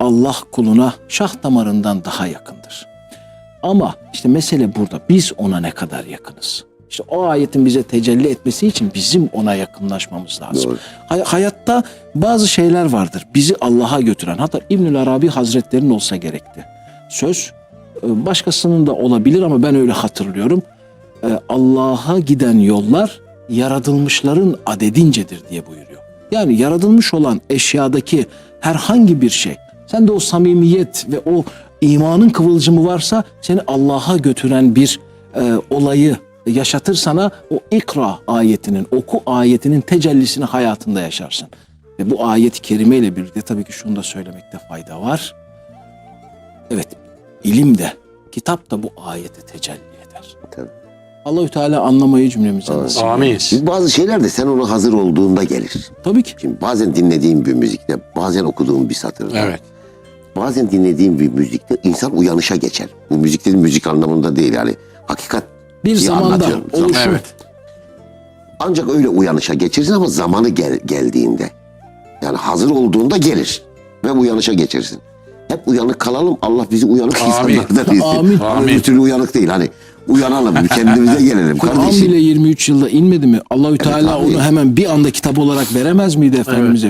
Allah kuluna şah damarından daha yakındır. Ama işte mesele burada. Biz ona ne kadar yakınız? İşte o ayetin bize tecelli etmesi için bizim ona yakınlaşmamız lazım. Doğru. Hay- hayatta bazı şeyler vardır. Bizi Allah'a götüren. Hatta İbnül Arabi Hazretleri'nin olsa gerekti. Söz e, başkasının da olabilir ama ben öyle hatırlıyorum. E, Allah'a giden yollar yaratılmışların adedincedir diye buyuruyor. Yani yaratılmış olan eşyadaki herhangi bir şey, sende o samimiyet ve o imanın kıvılcımı varsa seni Allah'a götüren bir e, olayı yaşatır sana o ikra ayetinin, oku ayetinin tecellisini hayatında yaşarsın. Ve bu ayet-i kerime ile birlikte tabii ki şunu da söylemekte fayda var. Evet, ilim de, kitap da bu ayete tecelli eder. Tabii. Allahü Teala anlamayı cümlemize nasip Amin. bazı şeyler de sen ona hazır olduğunda gelir. Tabii ki. Şimdi bazen dinlediğim bir müzikte, bazen okuduğum bir satırda, Evet. Bazen dinlediğim bir müzikte insan uyanışa geçer. Bu müzik dediğim müzik anlamında değil yani. Hakikat Bir zamanda oluşum. Evet. ancak öyle uyanışa geçersin ama zamanı gel- geldiğinde. Yani hazır olduğunda gelir ve uyanışa geçersin. Hep uyanık kalalım. Allah bizi uyanık Amin. insanlardan etsin. Amin. Amin. Bir türlü uyanık değil. Hani uyanalım, kendimize gelelim Kur'an kardeşim. bile 23 yılda inmedi mi? Allahü Teala abi. onu hemen bir anda kitap olarak veremez miydi Efendimiz'e?